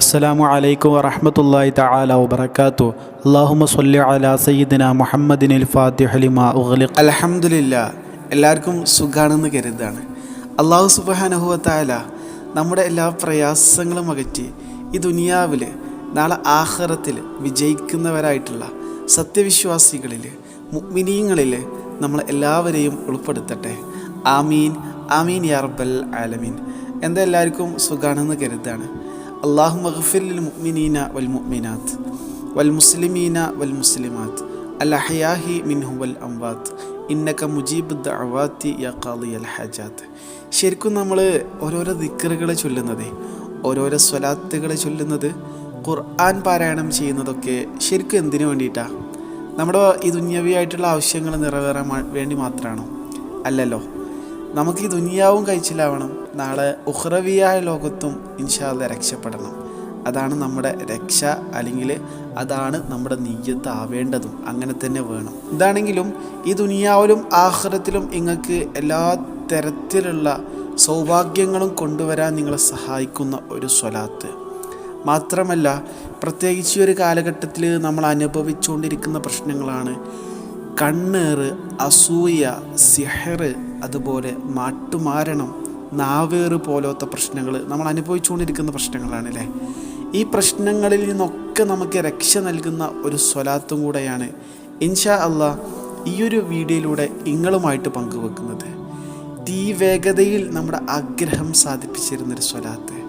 അസ്സലാമു അലൈക്കും വറഹ്മത്തുള്ളാഹി തആല വബറകാതു അല്ലാഹുമ്മ സ്വല്ലി അലാ സയ്യിദിന മുഹമ്മദിനിൽ ഫാത്തിഹ ലിമാ ഉഗ്ലിഖ്. അൽഹംദുലില്ലാ എല്ലാവർക്കും സുഖാണെന്ന് കരുതാണ് അള്ളാഹു വതആല നമ്മുടെ എല്ലാ പ്രയാസങ്ങളും അകറ്റി ഈ ദുനിയാവിൽ നാളെ ആഹ്റത്തിൽ വിജയിക്കുന്നവരായിട്ടുള്ള സത്യവിശ്വാസികളിൽ മുഗ്മിനീങ്ങളിൽ നമ്മൾ എല്ലാവരെയും ഉൾപ്പെടുത്തട്ടെ. ആമീൻ ആമീൻ യാ റബ്ബൽ ആലമീൻ. എന്താ എല്ലാവർക്കും സുഖാണെന്ന് കരുതാണ് അള്ളാഹു اغفر മുഅ്മിനീന വൽ മുഅ്മിനാത്ത് വൽ മുസ്ലിമീന വൽ മുസ്ലിമാത്ത് അൽ അഹയാഹി മിൻഹു വൽ അംവാത്ത് ഇന്നക മുജീബ് ദഅവാത്തി യാ അൽ ഹജാത്ത് ശരിക്കും നമ്മൾ ഓരോരോ ദിക്കറുകളെ ചൊല്ലുന്നത് ഓരോരോ സ്വലാത്തുകളെ ചൊല്ലുന്നത് ഖുർആൻ പാരായണം ചെയ്യുന്നതൊക്കെ ശരിക്കും എന്തിനു വേണ്ടിയിട്ടാണ് നമ്മുടെ ഈ ദുന്യവിയായിട്ടുള്ള ആവശ്യങ്ങൾ നിറവേറാൻ വേണ്ടി മാത്രമാണോ അല്ലല്ലോ. നമുക്ക് ഈ ദുനിയാവും കഴിച്ചിലാവണം. നാളെ ഉഹ്റവിയായ ലോകത്തും ഇൻഷാല്ല രക്ഷപ്പെടണം. അതാണ് നമ്മുടെ രക്ഷ അല്ലെങ്കിൽ അതാണ് നമ്മുടെ നീയത്ത് ആവേണ്ടതും. അങ്ങനെ തന്നെ വേണം. ഇതാണെങ്കിലും ഈ ദുനിയാവിലും ആഹ്റത്തിലും നിങ്ങൾക്ക് എല്ലാ തരത്തിലുള്ള സൗഭാഗ്യങ്ങളും കൊണ്ടുവരാൻ നിങ്ങളെ സഹായിക്കുന്ന ഒരു സ്വലാത്ത്. മാത്രമല്ല പ്രത്യേകിച്ച് ഒരു കാലഘട്ടത്തിൽ നമ്മൾ അനുഭവിച്ചുകൊണ്ടിരിക്കുന്ന പ്രശ്നങ്ങളാണ് കണ്ണേറ് അസൂയ സിഹറ് അതുപോലെ മാട്ടുമാരണം നാവേറ് പോലത്തെ പ്രശ്നങ്ങൾ നമ്മൾ അനുഭവിച്ചുകൊണ്ടിരിക്കുന്ന പ്രശ്നങ്ങളാണല്ലേ? ഈ പ്രശ്നങ്ങളിൽ നിന്നൊക്കെ നമുക്ക് രക്ഷ നൽകുന്ന ഒരു സ്വലാത്തും കൂടെയാണ് ഇൻഷാ അല്ല ഈ ഒരു വീഡിയോയിലൂടെ നിങ്ങളുമായിട്ട് പങ്കുവെക്കുന്നത്. തീവേഗതയിൽ നമ്മുടെ ആഗ്രഹം സാധിപ്പിച്ചിരുന്നൊരു സ്വലാത്ത്.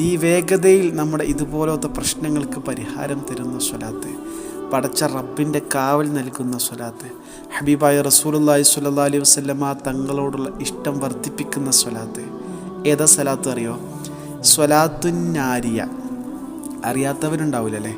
തീ വേഗതയിൽ നമ്മുടെ ഇതുപോലത്തെ പ്രശ്നങ്ങൾക്ക് പരിഹാരം തരുന്ന സ്വലാത്ത്. പടച്ച റബ്ബിന്റെ കാവൽ നൽകുന്ന സ്വലാത്ത്. ഹബീബായ റസൂലുള്ളാഹി സ്വല്ലല്ലാഹി അലൈഹി വസല്ലമ തങ്ങളോടുള്ള ഇഷ്ടം വർദ്ധിപ്പിക്കുന്ന സ്വലാത്ത്. ഏതാ സ്വലാത്ത് അറിയോ? സ്വലാത്തുന്നാരിയ. അറിയാത്തവരുണ്ടാവില്ലല്ലേ?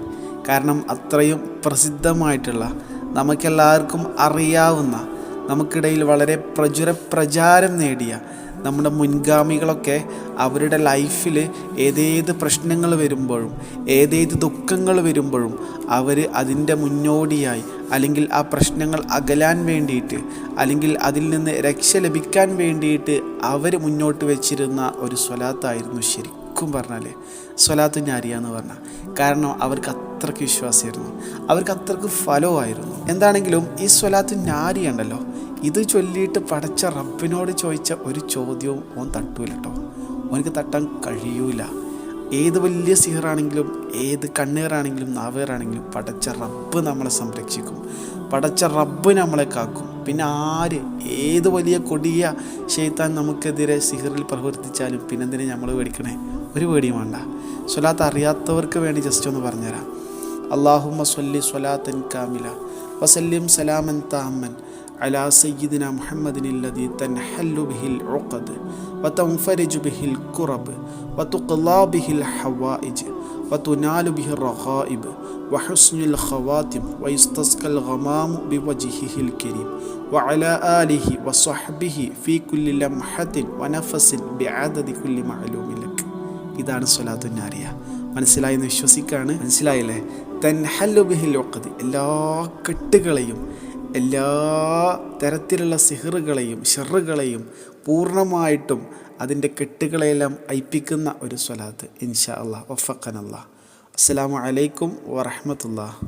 കാരണം അത്രയും പ്രസിദ്ധമായിട്ടുള്ള നമുക്കെല്ലാവർക്കും അറിയാവുന്ന നമുക്കിടയിൽ വളരെ പ്രചുര പ്രചാരം നേടിയ നമ്മുടെ മുൻഗാമികളൊക്കെ അവരുടെ ലൈഫിൽ ഏതേത് പ്രശ്നങ്ങൾ വരുമ്പോഴും ഏതേത് ദുഃഖങ്ങൾ വരുമ്പോഴും അവർ അതിന്റെ മുന്നോടിയായി അല്ലെങ്കിൽ ആ പ്രശ്നങ്ങൾ അകലാൻ വേണ്ടിയിട്ട് അല്ലെങ്കിൽ അതിൽ നിന്ന് രക്ഷ ലഭിക്കാൻ വേണ്ടിയിട്ട് അവർ മുന്നോട്ട് വെച്ചിരുന്ന ഒരു സ്വലാത്തായിരുന്നു ശരിക്കും. പറഞ്ഞാൽ സ്വലാത്ത് ഞാരിയ എന്ന് പറഞ്ഞാൽ കാരണം അവർക്ക് അത്രയ്ക്ക് വിശ്വാസമായിരുന്നു അവർക്ക് അത്രയ്ക്ക് ഫലവുമായിരുന്നു എന്താണെങ്കിലും ഈ സ്വലാത്ത് ഞാരി ഉണ്ടല്ലോ ഇത് ചൊല്ലിയിട്ട് പടച്ച റബ്ബിനോട് ചോദിച്ച ഒരു ചോദ്യവും ഓൻ തട്ടൂല കേട്ടോ ഓനക്ക് തട്ടാൻ കഴിയൂല. ഏത് വലിയ സിഹറാണെങ്കിലും ഏത് കണ്ണീറാണെങ്കിലും നാവേറാണെങ്കിലും പടച്ച റബ്ബ് നമ്മളെ സംരക്ഷിക്കും. പടച്ച റബ്ബ് നമ്മളെ കാക്കും. പിന്നെ ആര് ഏത് വലിയ കൊടിയ ഷെയ്ത്താൻ നമുക്കെതിരെ സിഹറിൽ പ്രവർത്തിച്ചാലും പിന്നെന്തിനെ നമ്മൾ പേടിക്കണേ? ഒരു പേടിയും വേണ്ട. സ്വലാത്ത് അറിയാത്തവർക്ക് വേണ്ടി ജസ്റ്റ് ഒന്ന് പറഞ്ഞുതരാം. അള്ളാഹുമ്മ സൊല്ലി സ്വലാത്തൻ കാമില വസല്ലിം സലാമൻ താമൻ അലാ സയ്യിദിന മുഹമ്മദിനില്ലതി തൻ ഹല്ലു ബിഹിൽ ഉഖദ് വതംഫരിജു ബിഹിൽ കുറബ് വത്തുക്കല്ലാ ബിഹിൽ ഹവായിജ്. وتنال به الرغائب وحسن الخواتم ويستسقى الغمام بوجهه الكريم وعلى آله وصحبه في كل لمحة ونفس بعدد كل معلوم لك ഇതാണ് സ്വലാത്തു നാരിയ മനസ്സിലായി എന്ന് വിശ്വസിക്കാണ് മനസ്സിലായില്ലേ തൻഹല്ലു ബിഹിൽ ഒക്കത് എല്ലാ കെട്ടുകളെയും എല്ലാ തരത്തിലുള്ള സിഹറുകളെയും ഷെറുകളെയും പൂർണ്ണമായിട്ടും അതിന്റെ കെട്ടുകളെല്ലാം അയിപ്പിക്കുന്ന ഒരു സ്വലാത്ത്. ഇൻഷാ അള്ളാഹ് വഫക്കൻ അസ്സാം വലൈക്കും വറഹമത്തുള്ള.